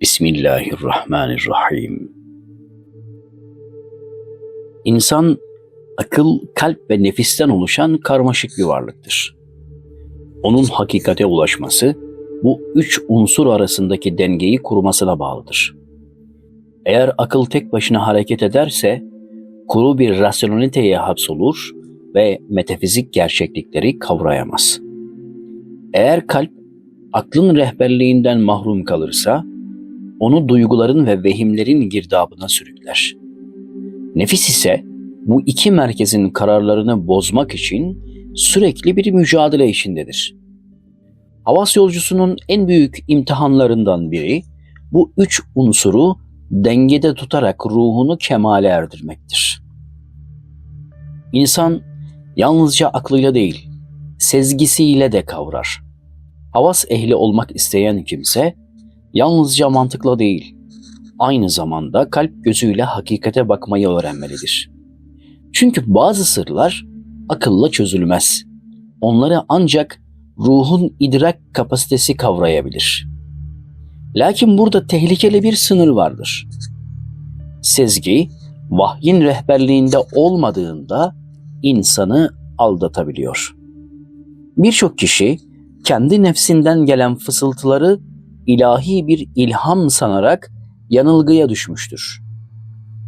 Bismillahirrahmanirrahim. İnsan akıl, kalp ve nefisten oluşan karmaşık bir varlıktır. Onun hakikate ulaşması bu üç unsur arasındaki dengeyi kurmasına bağlıdır. Eğer akıl tek başına hareket ederse kuru bir rasyoneliteye hapsolur ve metafizik gerçeklikleri kavrayamaz. Eğer kalp aklın rehberliğinden mahrum kalırsa onu duyguların ve vehimlerin girdabına sürükler. Nefis ise bu iki merkezin kararlarını bozmak için sürekli bir mücadele içindedir. Havas yolcusunun en büyük imtihanlarından biri bu üç unsuru dengede tutarak ruhunu kemale erdirmektir. İnsan yalnızca aklıyla değil, sezgisiyle de kavrar. Havas ehli olmak isteyen kimse yalnızca mantıkla değil, aynı zamanda kalp gözüyle hakikate bakmayı öğrenmelidir. Çünkü bazı sırlar akılla çözülmez. Onları ancak ruhun idrak kapasitesi kavrayabilir. Lakin burada tehlikeli bir sınır vardır. Sezgi, vahyin rehberliğinde olmadığında insanı aldatabiliyor. Birçok kişi kendi nefsinden gelen fısıltıları ilahi bir ilham sanarak yanılgıya düşmüştür.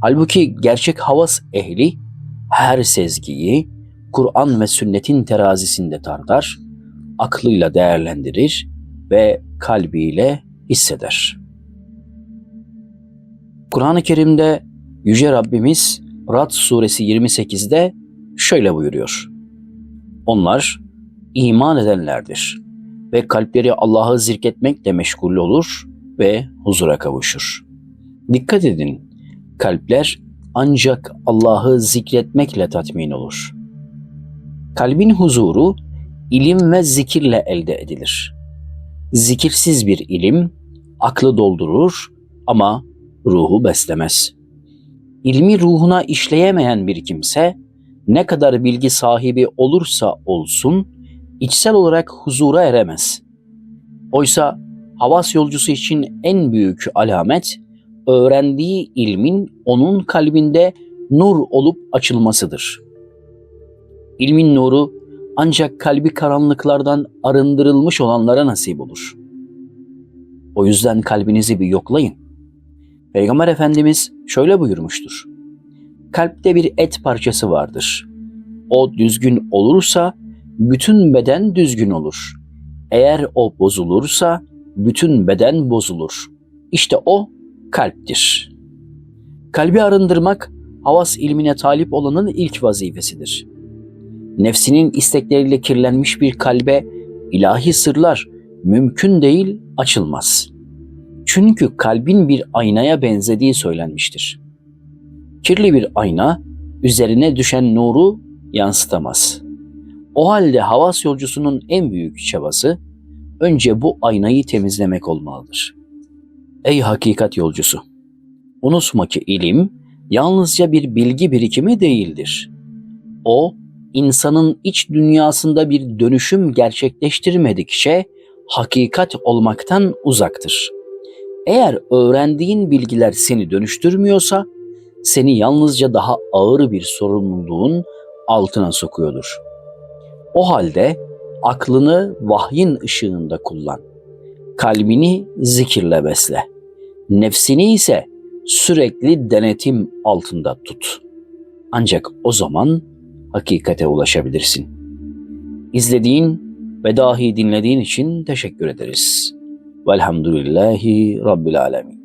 Halbuki gerçek havas ehli her sezgiyi Kur'an ve sünnetin terazisinde tartar, aklıyla değerlendirir ve kalbiyle hisseder. Kur'an-ı Kerim'de Yüce Rabbimiz Rad suresi 28'de şöyle buyuruyor. Onlar iman edenlerdir ve kalpleri Allah'ı zikretmekle meşgul olur ve huzura kavuşur. Dikkat edin, kalpler ancak Allah'ı zikretmekle tatmin olur. Kalbin huzuru ilim ve zikirle elde edilir. Zikirsiz bir ilim aklı doldurur ama ruhu beslemez. İlmi ruhuna işleyemeyen bir kimse ne kadar bilgi sahibi olursa olsun içsel olarak huzura eremez. Oysa havas yolcusu için en büyük alamet öğrendiği ilmin onun kalbinde nur olup açılmasıdır. İlmin nuru ancak kalbi karanlıklardan arındırılmış olanlara nasip olur. O yüzden kalbinizi bir yoklayın. Peygamber Efendimiz şöyle buyurmuştur. Kalpte bir et parçası vardır. O düzgün olursa bütün beden düzgün olur. Eğer o bozulursa bütün beden bozulur. İşte o kalptir. Kalbi arındırmak havas ilmine talip olanın ilk vazifesidir. Nefsinin istekleriyle kirlenmiş bir kalbe ilahi sırlar mümkün değil açılmaz. Çünkü kalbin bir aynaya benzediği söylenmiştir. Kirli bir ayna üzerine düşen nuru yansıtamaz. O halde havas yolcusunun en büyük çabası önce bu aynayı temizlemek olmalıdır. Ey hakikat yolcusu! Unutma ki ilim yalnızca bir bilgi birikimi değildir. O, insanın iç dünyasında bir dönüşüm gerçekleştirmedikçe hakikat olmaktan uzaktır. Eğer öğrendiğin bilgiler seni dönüştürmüyorsa, seni yalnızca daha ağır bir sorumluluğun altına sokuyordur. O halde aklını vahyin ışığında kullan. Kalbini zikirle besle. Nefsini ise sürekli denetim altında tut. Ancak o zaman hakikate ulaşabilirsin. İzlediğin ve dahi dinlediğin için teşekkür ederiz. Velhamdülillahi Rabbil Alemin.